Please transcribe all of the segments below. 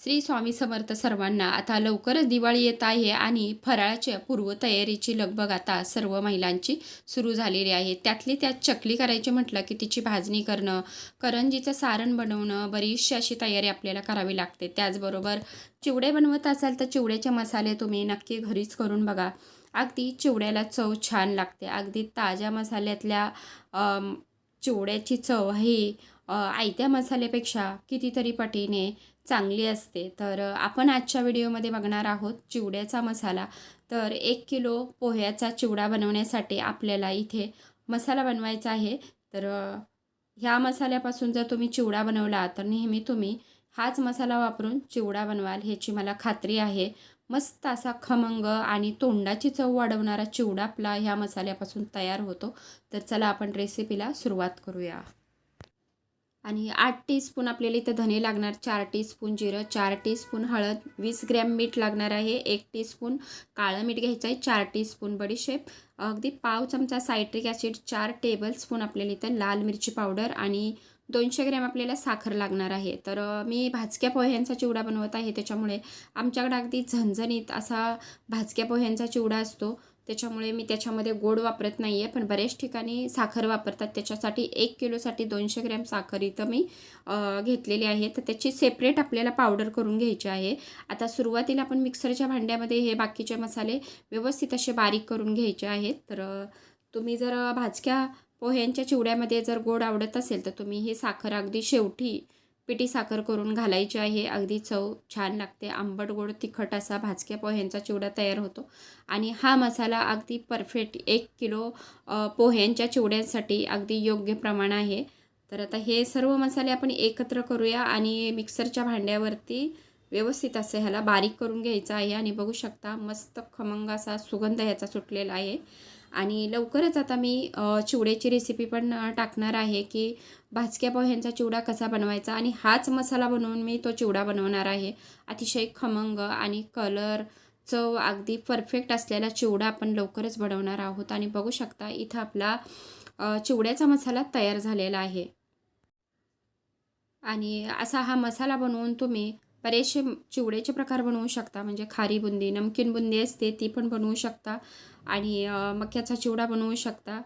श्री स्वामी समर्थ सर्वांना आता लवकरच दिवाळी येत आहे आणि फराळाच्या पूर्वतयारीची लगबग आता सर्व महिलांची सुरू झालेली आहे. त्यातली त्यात चकली करायची म्हटलं की तिची भाजणी करणं करंजीचं सारण बनवणं बरीचशी अशी तयारी आपल्याला करावी लागते. त्याचबरोबर चिवडे बनवत असाल तर चिवड्याचे मसाले तुम्ही नक्की घरीच करून बघा. अगदी चिवड्याला चव छान लागते. अगदी ताज्या मसाल्यातल्या चिवड्याची चव ही आयत्या मसाल्यापेक्षा कितीतरी पटीने चांगली असते. तर आपण आजच्या व्हिडिओमध्ये बघणार आहोत चिवड्याचा मसाला. तर एक किलो पोह्याचा चिवडा बनवण्यासाठी आपल्याला इथे मसाला बनवायचा आहे. तर ह्या मसाल्यापासून जर तुम्ही चिवडा बनवला तर नेहमी तुम्ही हाच मसाला वापरून चिवडा बनवाल ह्याची मला खात्री आहे. मस्त असा खमंग आणि तोंडाची चव वाढवणारा चिवडा आपला ह्या मसाल्यापासून तयार होतो. तर चला आपण रेसिपीला सुरुवात करूया. आणि आठ टीस्पून आपल्याला इथं धने लागणार चार टीस्पून जिरं चार टीस्पून हळद वीस ग्रॅम मीठ लागणार आहे एक टीस्पून काळं मीठ घ्यायचं आहे चार टीस्पून बडीशेप अगदी पाव चमचा सायट्रिक ॲसिड चार टेबल स्पून आपल्याला इथं लाल मिरची पावडर आणि दोनशे ग्रॅम आपल्याला साखर लागणार आहे. तर मी भाजक्या पोह्यांचा चिवडा बनवत आहे त्याच्यामुळे आमच्याकडे अगदी झणझणीत असा भाजक्या पोह्यांचा चिवडा असतो. त्याच्यामुळे मी त्याच्यामध्ये गोड वापरत नाही आहे पण बऱ्याच ठिकाणी साखर वापरतात. त्याच्यासाठी एक किलोसाठी दोनशे ग्रॅम साखर इथं मी घेतलेली आहे. तर त्याची सेपरेट आपल्याला पावडर करून घ्यायची आहे. आता सुरुवातीला आपण मिक्सरच्या भांड्यामध्ये हे बाकीचे मसाले व्यवस्थित असे बारीक करून घ्यायचे आहेत. तर तुम्ही जर भाजक्या पोह्यांच्या चिवड्यामध्ये जर गोड आवडत असेल तर तुम्ही हे साखर अगदी शेवटी पिठी साखर करून घालायची आहे. अगदी चव छान लागते. आंबट गोड तिखट असा भाजक्या पोह्यांचा चिवडा तयार होतो. आणि हा मसाला अगदी परफेक्ट एक किलो पोह्यांच्या चिवड्यांसाठी अगदी योग्य प्रमाण आहे. तर आता हे सर्व मसाले आपण एकत्र करूया आणि मिक्सरच्या भांड्यावरती व्यवस्थित असं ह्याला बारीक करून घ्यायचं आहे आणि बघू शकता मस्त खमंग असा सुगंध ह्याचा सुटलेला आहे. आणि लवकरच आता मी चिवड्याची रेसिपी पण टाकणार आहे की भाजक्या पोह्यांचा चिवडा कसा बनवायचा आणि हाच मसाला बनवून मी तो चिवडा बनवणार आहे. अतिशय खमंग आणि कलर चव अगदी परफेक्ट असलेला चिवडा आपण लवकरच बनवणार आहोत आणि बघू शकता इथं आपला चिवड्याचा मसाला तयार झालेला आहे. आणि असा हा मसाला बनवून तुम्ही बरेचसे चिवड्याचे प्रकार बनवू शकता म्हणजे खारी बुंदी नमकीन बुंदी असते ती पण बनवू शकता आणि मक्याचा चिवडा बनवू शकता.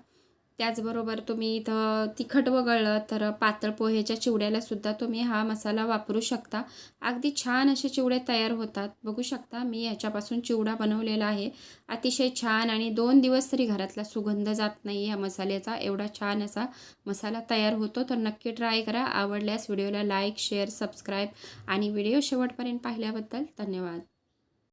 त्याचबरोबर तुम्ही इथं तिखट वगळलं तर पातळ पोह्याच्या चिवड्याला सुद्धा तुम्ही हा मसाला वापरू शकता. अगदी छान असे चिवडे तयार होतात. बघू शकता मी ह्याच्यापासून चिवडा बनवलेला आहे. अतिशय छान आणि दोन दिवस तरी घरातला सुगंध जात नाही या मसाल्याचा. एवढा छान असा मसाला तयार होतो. तर नक्की ट्राय करा. आवडल्यास व्हिडिओला लाईक शेअर सबस्क्राईब आणि व्हिडिओ शेवटपर्यंत पाहिल्याबद्दल धन्यवाद.